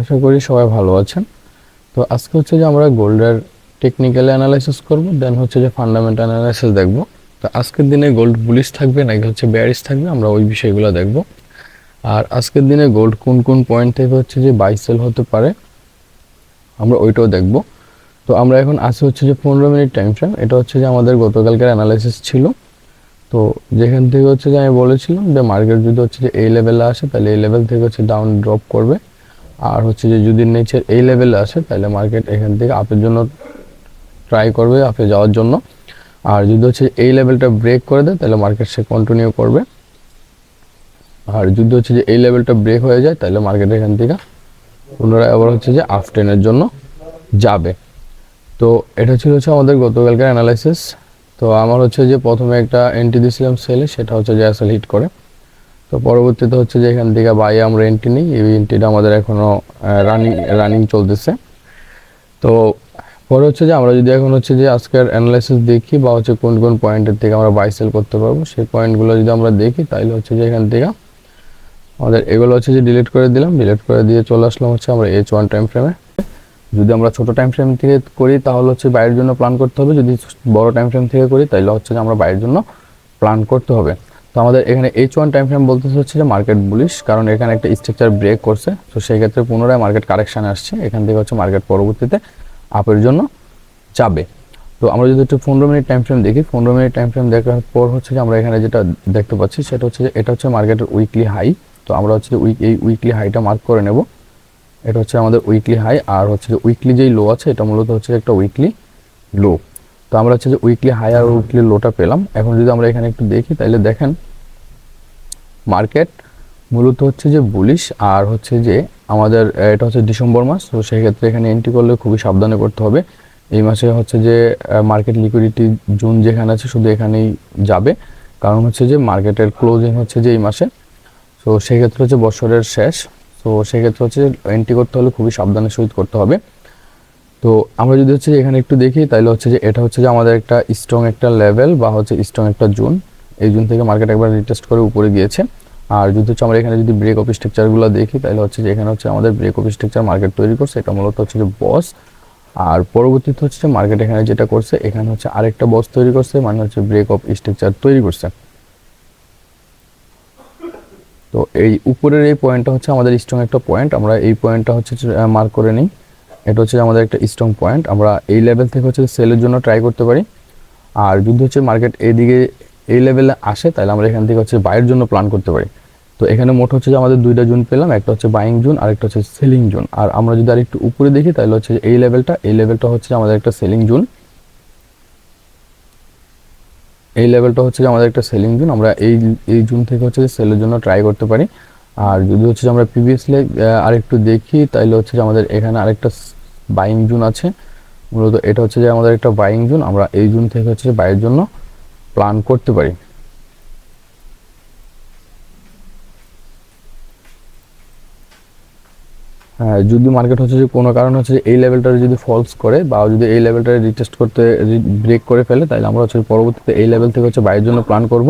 আশা করি সবাই ভালো আছেন। তো আজকে হচ্ছে যে আমরা গোল্ডের টেকনিক্যাল অ্যানালাইসিস করব দেন হচ্ছে যে ফান্ডামেন্টাল অ্যানালাইসিস দেখব। তো আজকের দিনে গোল্ড বুলিশ থাকবে নাকি হচ্ছে ব্যারিস থাকবে, আমরা ওই বিষয়গুলো দেখব। আর আজকের দিনে গোল্ড কোন কোন পয়েন্ট থেকে হচ্ছে যে বাই সেল হতে পারে, আমরা ওইটাও দেখব। তো আমরা এখন আসি হচ্ছে যে পনেরো মিনিট টাইম ফ্রেম এটা হচ্ছে যে আমাদের গতকালকের অ্যানালাইসিস ছিল। তো যেখান থেকে হচ্ছে যে আমি বলেছিলাম যে মার্কেট যদি হচ্ছে যে এই লেভেলে আসে, তাহলে এই লেভেল থেকে হচ্ছে ডাউন ড্রপ করবে। আর হচ্ছে যে যদি নিচের এই লেভেলে আসে, তাহলে মার্কেট এখান থেকে আপের জন্য ট্রাই করবে আপে যাওয়ার জন্য। আর যদি হচ্ছে এই লেভেলটা ব্রেক করে দেয়, তাহলে মার্কেট সে কন্টিনিউ করবে। আর যদি হচ্ছে যে এই লেভেলটা ব্রেক হয়ে যায়, তাহলে মার্কেট এখান থেকে পুনরায় আবার হচ্ছে যে আফ টেনের জন্য যাবে। তো এটা ছিল হচ্ছে আমাদের গতকালকার অ্যানালাইসিস তো আমার হচ্ছে যে প্রথমে একটা এন্ট্রি দিয়েছিলাম সেলে সেটা হচ্ছে যে আসলে হিট করে। তো পরবর্তীতে হচ্ছে যে এখান থেকে বাই আমরা এন্ট্রি নিই। এই এন্ট্রিটা আমাদের এখনও রানিং রানিং চলতেছে। তো পরে হচ্ছে যে আমরা যদি এখন হচ্ছে যে আজকের অ্যানালাইসিস দেখি বা হচ্ছে কোন কোন পয়েন্টের থেকে আমরা বাই সেল করতে পারব, সেই পয়েন্টগুলো যদি আমরা দেখি তাহলে হচ্ছে যে এখান থেকে আমাদের এগুলো হচ্ছে যে ডিলিট করে দিলাম। ডিলিট করে দিয়ে চলে আসলাম হচ্ছে আমরা এইচ ওয়ান টাইম ফ্রেমে যদি আমরা ছোট টাইম ফ্রেম থেকে করি, তাহলে হচ্ছে বাইরের জন্য প্ল্যান করতে হবে। যদি বড় টাইম ফ্রেম থেকে করি তাহলে হচ্ছে যে আমরা বাইরের জন্য প্ল্যান করতে হবে। তো আমাদের এখানে এইচ ওয়ান টাইম ফ্রেম বলতে হচ্ছে যে মার্কেট বুলিশ কারণ এখানে একটা স্ট্রাকচার ব্রেক করছে। তো সেই ক্ষেত্রে পুনরায় মার্কেট কারেকশান আসছে। এখান থেকে হচ্ছে মার্কেট পরবর্তীতে আপের জন্য যাবে। তো আমরা যদি একটু পনেরো মিনিট টাইম ফ্রেম দেখি, পনেরো মিনিট টাইম ফ্রেম দেখার পর হচ্ছে যে আমরা এখানে যেটা দেখতে পাচ্ছি, সেটা হচ্ছে যে এটা হচ্ছে মার্কেটের উইকলি হাই তো আমরা হচ্ছে উইক এই উইকলি হাইটা মার্ক করে নেব। এটা হচ্ছে আমাদের উইকলি হাই আর হচ্ছে যে উইকলি যেই লো আছে, এটা মূলত হচ্ছে একটা উইকলি লো তো আমরা হচ্ছে যে উইকলি হাই আর উইকলি লোটা পেলাম। এখন যদি আমরা এখানে একটু দেখি, তাহলে দেখেন মার্কেট মূলত হচ্ছে যে বুলিশ আর হচ্ছে যে আমাদের এটা হচ্ছে ডিসেম্বর মাস, তো সেই ক্ষেত্রে এখানে এন্ট্রি করলে খুবই সাবধানে করতে হবে। এই মাসে হচ্ছে যে মার্কেট লিকুইডিটি জুন যেখানে আছে শুধু এখানেই যাবে। কারণ হচ্ছে যে মার্কেটের ক্লোজিং হচ্ছে যে এই মাসে। তো সেক্ষেত্রে হচ্ছে বছরের শেষ। তো সেক্ষেত্রে হচ্ছে এন্ট্রি করতে হলে খুবই সাবধানের সহিত করতে হবে। তো আমরা যদি হচ্ছে এখানে একটু দেখি তাহলে হচ্ছে যে এটা হচ্ছে যে আমাদের একটা স্ট্রং একটা লেভেল বা হচ্ছে স্ট্রং একটা জুন। এই জুন থেকে মার্কেট একবার রিটেস্ট করে উপরে গিয়েছে। আর যদি হচ্ছে আমরা এখানে যদি ব্রেক অফ স্ট্রাকচারগুলো দেখি তাহলে হচ্ছে যে এখানে হচ্ছে আমাদের ব্রেক অফ স্ট্রাকচার মার্কেট তৈরি করছে। এটা মূলত হচ্ছে যে বস আর পরবর্তীতে হচ্ছে মার্কেট এখানে যেটা করছে, এখানে হচ্ছে আরেকটা বস তৈরি করছে মানে হচ্ছে ব্রেক অফ স্ট্রাকচার তৈরি করছে। তো এই উপরের এই পয়েন্টটা হচ্ছে আমাদের স্ট্রং একটা পয়েন্ট আমরা এই পয়েন্টটা হচ্ছে মার্ক করে নিই। এটা হচ্ছে আমাদের একটা স্ট্রং পয়েন্ট আমরা এই লেভেল থেকে হচ্ছে সেলের জন্য ট্রাই করতে পারি। আর যদি হচ্ছে মার্কেট এইদিকে এই লেভেলে আসে, তাহলে আমরা এখান থেকে হচ্ছে বাইয়ের জন্য প্ল্যান করতে পারি। তো এখানে মোট হচ্ছে যে আমাদের দুইটা জুন পেলাম, একটা হচ্ছে বাইং জুন, আর একটা হচ্ছে সেলিং জুন। আর আমরা যদি আর একটু উপরে দেখি, তাহলে হচ্ছে এই লেভেলটা এই লেভেলটা হচ্ছে আমাদের একটা সেলিং জুন। এই লেভেলটা হচ্ছে আমাদের একটা সেলিং জুন। আমরা এই এই জুন থেকে হচ্ছে সেলের জন্য ট্রাই করতে পারি। আর যদি হচ্ছে আমরা প্রিভিয়াসলি আরেকটু দেখি তাহলে হচ্ছে যে আমাদের এখানে আরেকটা বাইং জুন আছে। মূলত এটা হচ্ছে যে আমাদের একটা বাইং জুন আমরা এই জুন থেকে হচ্ছে বাইয়ের জন্য প্ল্যান করতে পারি। হ্যাঁ যদি মার্কেট হচ্ছে যে কোনো কারণ হচ্ছে এই লেভেলটা যদি ফলস করে বা যদি এই লেভেলটা রিটেস্ট করতে ব্রেক করে ফেলে তাহলে আমরা হচ্ছে পরবর্তীতে এই লেভেল থেকে হচ্ছে বাইরের জন্য প্ল্যান করব।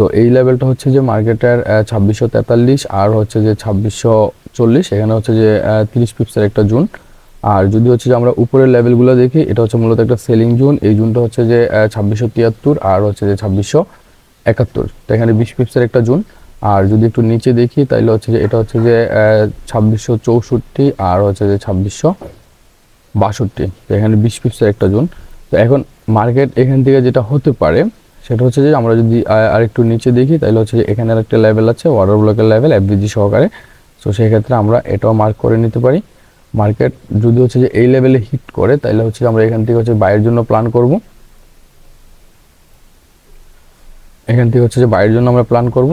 তো এই লেভেলটা হচ্ছে যে মার্কেটের ছাব্বিশশো তেতাল্লিশ, আর হচ্ছে যে ছাব্বিশশো চল্লিশ, এখানে হচ্ছে যে তিরিশ পিপসের একটা জুন। আর যদি হচ্ছে যে আমরা উপরের লেভেলগুলো দেখি, এটা হচ্ছে মূলত একটা সেলিং জুন। এই জুনটা হচ্ছে যে ছাব্বিশশো তিয়াত্তর, আর হচ্ছে যে ছাব্বিশশো একাত্তর। তো এখানে বিশ পিপসের একটা জুন। আর যদি একটু নিচে দেখি তাহলে হচ্ছে যে এটা হচ্ছে যে ছাব্বিশশো চৌষট্টি, আর হচ্ছে যে ছাব্বিশশো বাষট্টি। তো এখানে বিশ পিপসের একটা জুন। তো এখন মার্কেট এখান থেকে যেটা হতে পারে সেটা হচ্ছে যে আমরা যদি আরেকটু নিচে দেখি, তাহলে হচ্ছে যে এখানে একটা লেভেল আছে ওয়াটার ব্লকের লেভেল এফবিজি সহকারে। তো সেই ক্ষেত্রে আমরা এটাও মার্ক করে নিতে পারি। মার্কেট যদি হচ্ছে যে এই লেভেলে হিট করে, তাহলে হচ্ছে আমরা এখান থেকে হচ্ছে বাইরের জন্য প্ল্যান করব। এখান থেকে হচ্ছে যে বাইরের জন্য আমরা প্ল্যান করব।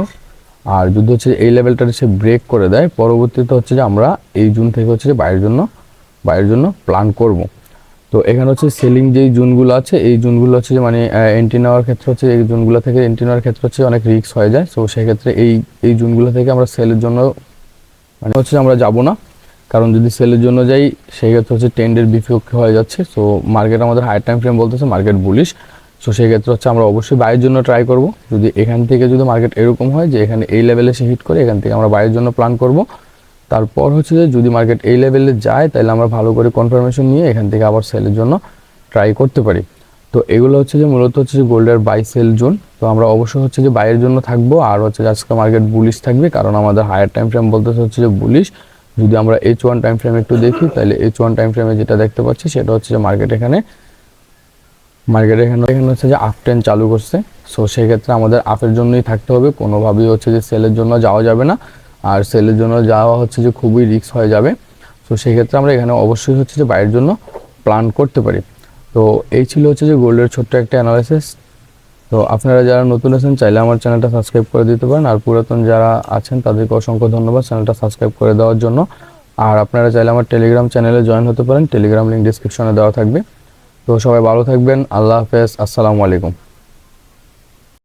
আর যদি হচ্ছে এই লেভেলটা সে ব্রেক করে দেয়, পরবর্তীতে হচ্ছে যে আমরা এই জুন থেকে হচ্ছে যে বাইরের জন্য বাইরের জন্য প্ল্যান করব। তো এখানে হচ্ছে সেলিং যেই জুনগুলো আছে, এই জুনগুলো হচ্ছে যে মানে এন্ট্রি নেওয়ার ক্ষেত্রে হচ্ছে, এই জুনগুলো থেকে এন্ট্রি নেওয়ার ক্ষেত্রে হচ্ছে অনেক রিস্ক হয়ে যায়। তো সেক্ষেত্রে এই এই জুনগুলো থেকে আমরা সেলের জন্য মানে হচ্ছে আমরা যাব না। কারণ যদি সেলের জন্য যাই সেই ক্ষেত্রে হচ্ছে টেন্ডের বিপক্ষে হয়ে যাচ্ছে। সো মার্কেট আমাদের হাই টাইম ফ্রেম বলতেছে মার্কেট বুলিশ সো সেই ক্ষেত্রে হচ্ছে আমরা অবশ্যই বাইরের জন্য ট্রাই করব। যদি এখান থেকে যদি মার্কেট এরকম হয় যে এখানে এই লেভেলে সে হিট করে, এখান থেকে আমরা বাইরের জন্য প্ল্যান করব। তারপর হচ্ছে যে যদি মার্কেট এই লেভেলে যায়, তাহলে আমরা ভালো করে কনফার্মেশন নিয়ে এখান থেকে আবার সেলের জন্য ট্রাই করতে পারি। তো এগুলো হচ্ছে যে মূলত হচ্ছে যে গোল্ডের বাই সেল জোন তো আমরা অবশ্যই হচ্ছে যে বাইয়ের জন্য থাকব, আর হচ্ছে যে আজকে মার্কেট বুলিশ থাকবে, কারণ আমাদের হায়ার টাইম ফ্রেম বলতে হচ্ছে যে বুলিশ যদি আমরা এইচ ওয়ান টাইম ফ্রেম একটু দেখি, তাহলে এইচ ওয়ান টাইম ফ্রেমে যেটা দেখতে পাচ্ছি, সেটা হচ্ছে যে মার্কেট এখানে মার্কেট এখানে এখানে হচ্ছে যে আপ টেন চালু করছে। সো সেক্ষেত্রে আমাদের আপের জন্যই থাকতে হবে, কোনোভাবেই হচ্ছে যে সেলের জন্য যাওয়া যাবে না। আর সেলের জন্য যাওয়া হচ্ছে যে খুবই রিস্ক হয়ে যাবে। তো সেক্ষেত্রে আমরা এখানে অবশ্যই হচ্ছে যে বাইরের জন্য প্ল্যান করতে পারি। তো এই ছিল হচ্ছে যে গোল্ডের ছোট্ট একটা অ্যানালাইসিস তো আপনারা যারা নতুন আছেন, চাইলে আমার চ্যানেলটা সাবস্ক্রাইব করে দিতে পারেন। আর পুরাতন যারা আছেন, তাদেরকে অসংখ্য ধন্যবাদ চ্যানেলটা সাবস্ক্রাইব করে দেওয়ার জন্য। আর আপনারা চাইলে আমার টেলিগ্রাম চ্যানেলে জয়েন হতে পারেন। টেলিগ্রাম লিঙ্ক ডিসক্রিপশনে দেওয়া থাকবে। তো সবাই ভালো থাকবেন। আল্লাহ হাফেজ। আসসালামু আলাইকুম।